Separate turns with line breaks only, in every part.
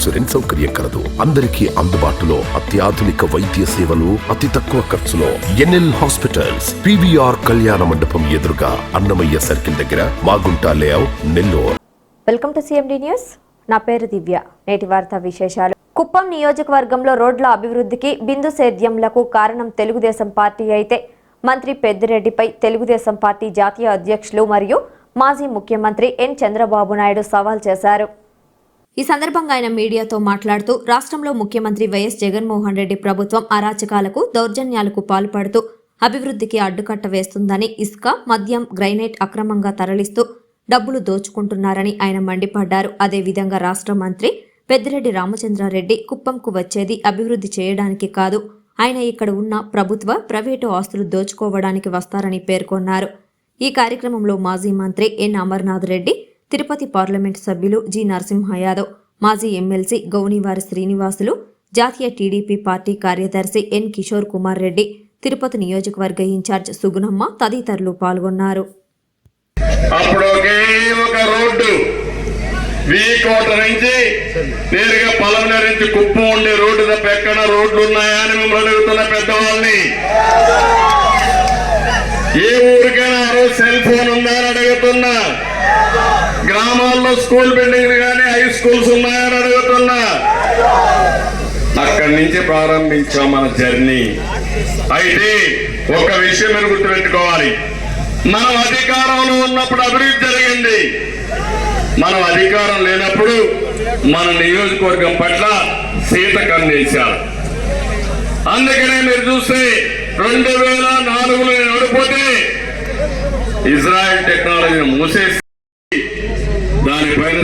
Insurance సౌకర్యం కలదు. అందరికీ అందుబాటులో అత్యాధునిక వైద్య సేవలు అతి తక్కువ ఖర్చులో. ఎన్ఎల్ హాస్పిటల్స్ పివిఆర్ కళ్యాణ మండపం ఎదురుగా అన్నమయ్య సర్కిల్ దగ్గర Magunta layout Nellore.
Welcome to CMD news. నా పేరు దివ్య. నేటి వార్త విశేషాలు. కుప్పం నియోజకవర్గంలో రోడ్ల అభివృద్ధికి బిందు సేద్యంలకు కారణం తెలుగుదేశం పార్టీ అయితే మంత్రి పెద్దిరెడ్డిపై తెలుగుదేశం పార్టీ జాతీయ అధ్యక్షులు మరియు మాజీ ముఖ్యమంత్రి ఎన్ చంద్రబాబు నాయుడు సవాల్ చేశారు. ఈ సందర్భంగా ఆయన మీడియాతో మాట్లాడుతూ రాష్ట్రంలో ముఖ్యమంత్రి వైఎస్ జగన్మోహన్ రెడ్డి ప్రభుత్వం అరాచకాలకు దౌర్జన్యాలకు పాల్పడుతూ అభివృద్ధికి అడ్డుకట్ట వేస్తుందని ఇసుక మద్యం గ్రైనేట్ అక్రమంగా తరలిస్తూ డబ్బులు దోచుకుంటున్నారని ఆయన మండిపడ్డారు. అదేవిధంగా రాష్ట్ర మంత్రి పెద్దిరెడ్డి రామచంద్రారెడ్డి కుప్పంకు వచ్చేది అభివృద్ధి చేయడానికి కాదు. ఆయన ఇక్కడ ఉన్న ప్రభుత్వ ప్రైవేటు ఆస్తులు దోచుకోవడానికి వస్తారని పేర్కొన్నారు. ఈ కార్యక్రమంలో మాజీ మంత్రి ఎన్. అమర్నాథ్ రెడ్డి తిరుపతి పార్లమెంటు సభ్యులు జి. నరసింహ యాదవ్ మాజీ ఎమ్మెల్సీ గౌనివారి శ్రీనివాసులు జాతీయ టీడీపీ పార్టీ కార్యదర్శి ఎన్. కిషోర్ కుమార్ రెడ్డి తిరుపతి నియోజకవర్గ ఇన్ఛార్జ్ సుగుణమ్మ తదితరులు పాల్గొన్నారు.
అప్పుడు ఒకే ఒక రోడ్డు వీకోట నుంచి నేరుగా పలమనేరు నుంచి కుప్పం ఉండే రోడ్డు తప్ప ఎక్కడ రోడ్లు ఉన్నాయా అని మిమ్మల్ని అడుగుతున్న పెద్దవాళ్ళని. ఏ ఊరికైనా ఆ రోజు సెల్ ఫోన్ ఉందా అని అడుగుతున్నా. గ్రామాల్లో స్కూల్ బిల్డింగ్లు కానీ హై స్కూల్స్ ఉన్నాయని అడుగుతున్నా. అక్కడి నుంచి ప్రారంభించాం మన జర్నీ. అయితే ఒక విషయం మీరు గుర్తుపెట్టుకోవాలి. మనం అధికారంలో ఉన్నప్పుడు అభివృద్ధి జరిగింది. మనం అధికారం లేనప్పుడు మన నియోజకవర్గం పట్ల సీత కన్నేశారు అందుకనే మీరు చూస్తే రెండు వేల నాలుగులో నేను ఇజ్రాయెల్ టెక్నాలజీని మూసేసి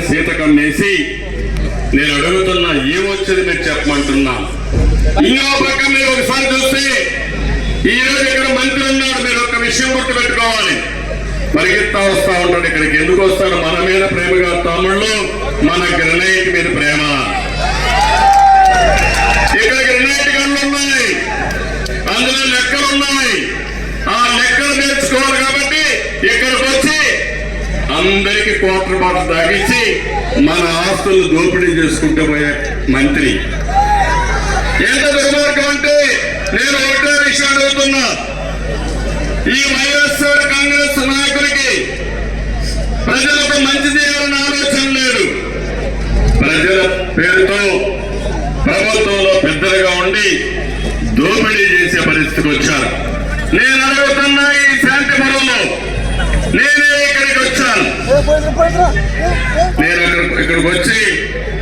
సీత వేసి నేను అడుగుతున్నా ఏమొచ్చింది మీరు చెప్పమంటున్నా. ఇంకో పక్క మీరు ఒకసారి చూస్తే ఈ రోజు ఇక్కడ మంత్రి ఉన్నాడు మీరు ఒక విషయం గుర్తుపెట్టుకోవాలి. పరిగెత్తా వస్తా ఉంటాడు ఇక్కడికి. ఎందుకు వస్తాడు? మన మీద ప్రేమగా తమ్ముళ్ళు. మన గ్రనైట్ మీద ప్రేమ. ఇక్కడ అందరికి క్వార్టర్ బాటిల్ తాగించి మన ఆస్తులు దోపిడీ చేసుకుంటూ పోయే మంత్రి. ఎంత దుర్మార్గం అంటే నేను ఒకటే విషయం అడుగుతున్నా. ఈ వైఎస్ఆర్ కాంగ్రెస్ నాయకుడికి ప్రజలకు మంచి చేయాలని ఆలోచన లేదు. ప్రజల పేరుతో ప్రభుత్వంలో పెద్దలుగా ఉండి దోపిడీ చేసే పరిస్థితికి వచ్చారు. నేను ఇక్కడికి వచ్చి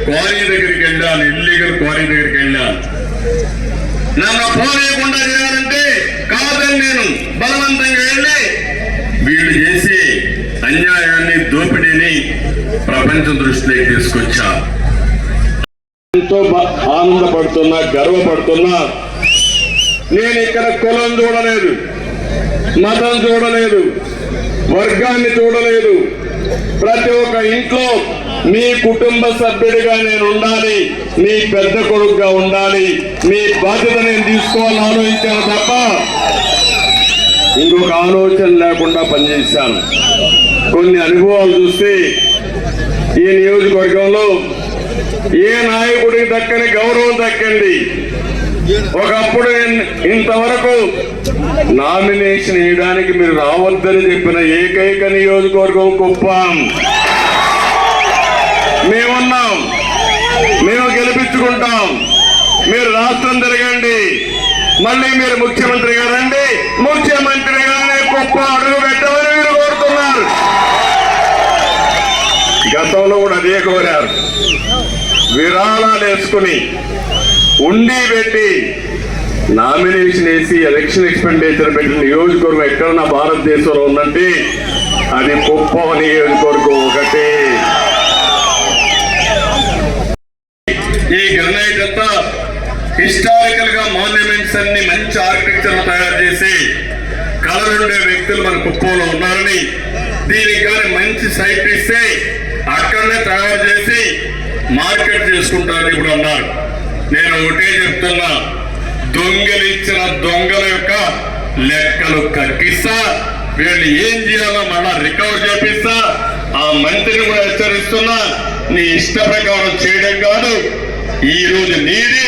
క్వారీ దగ్గరికి వెళ్ళాను ఇల్లీగల్ క్వారీ దగ్గరికి వెళ్ళాను నన్ను పోనీయకుండా చేయాలంటే కాదని నేను బలవంతంగా వెళ్ళి వీళ్ళు చేసే అన్యాయాన్ని దోపిడీని ప్రపంచం దృష్టిలోకి తీసుకొచ్చా. ఎంతో ఆనందపడుతున్నా గర్వపడుతున్నా. నేను ఇక్కడ కులం చూడలేదు మతం చూడలేదు వర్గాన్ని చూడలేదు. ప్రతి ఒక్క ఇంట్లో మీ కుటుంబ సభ్యుడిగా నేను ఉండాలి మీ పెద్ద కొడుకుగా ఉండాలి మీ బాధ్యత నేను తీసుకోవాలని ఆలోచించాను తప్ప ఇంకొక ఆలోచన లేకుండా పనిచేశాను. కొన్ని అనుభవాలు చూస్తే ఈ నియోజకవర్గంలో ఏ నాయకుడికి దక్కని గౌరవం దక్కింది ఒకప్పుడు ఇంతవరకు నామినేషన్ వేయడానికి మీరు రావద్దని చెప్పిన ఏకైక నియోజకవర్గం కుప్పం. మేమున్నాం. మేము గెలిపించుకుంటాం. మీరు రాష్ట్రం తిరగండి. మళ్ళీ మీరు ముఖ్యమంత్రిగా రండి. ముఖ్యమంత్రిగానే గొప్ప అడుగు పెట్టమని మీరు కోరుతున్నారు. గతంలో కూడా అదే కోరారు. విరాళాలు వేసుకుని ఉండి పెట్టి నామినేషన్ వేసి ఎలక్షన్ ఎక్స్పెండిచర్ పెట్టిన నియోజకవర్గం ఎక్కడన్నా భారతదేశంలో ఉందంటే అది కుప్పం నియోజకవర్గం ఒకటే. ఈ గ్రనైట్ అంతా హిస్టారికల్గా మాన్యుమెంట్స్ అన్ని మంచి ఆర్కిటెక్చర్ తయారు చేసి కలర్ వ్యక్తులు మన కుప్పంలో ఉన్నారని దీనికి కానీ మంచి సైట్ ఇస్తే అక్కడనే తయారు చేసి మార్కెట్ చేసుకుంటారని ఇప్పుడు అన్నారు. నేను ఒకటే చెప్తున్నా దొంగలిచ్చిన దొంగల యొక్క లెక్కలు కక్కిస్తా వీళ్ళు ఏం చేయాలో మళ్ళా రికవర్ చేపిస్తా ఆ మంత్రిని కూడా హెచ్చరిస్తున్నా నీ ఇష్ట ప్రకారం చేయడం కాదు. ఈ రోజు నీది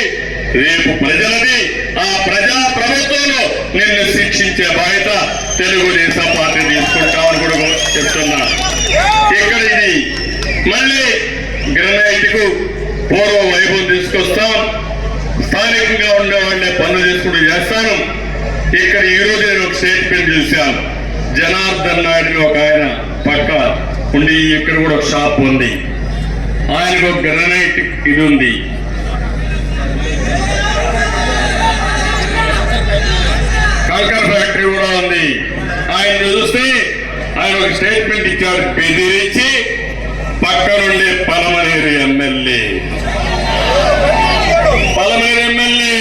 రేపు ప్రజలది. ఆ ప్రజా ప్రభుత్వంలో నిన్ను శిక్షించే బాధ్యత తెలుగుదేశం పార్టీ తీసుకుంటామని కూడా చెప్తున్నా. ఇక్కడ ఇది మళ్ళీ గ్రనైట్కు పూర్వ వైభవం తీసుకొస్తాం. స్థానికంగా ఉండేవాడిని పనులు చేసుకుంటూ చేస్తాను. ఇక్కడ ఈ రోజు నేను ఒక స్టేట్మెంట్ చూశాను. జనార్దన్ నాయుడు ఒక ఆయన పక్క ఉండి ఇక్కడ కూడా ఒక షాప్ ఉంది. ఆయనకు ఒక గ్రనైట్ ఇది ఉంది. ఆయన ఒక స్టేట్మెంట్ ఇచ్చాడు బెదిరించి పక్కనుండే Palamaneru MLA Palamaneru MLA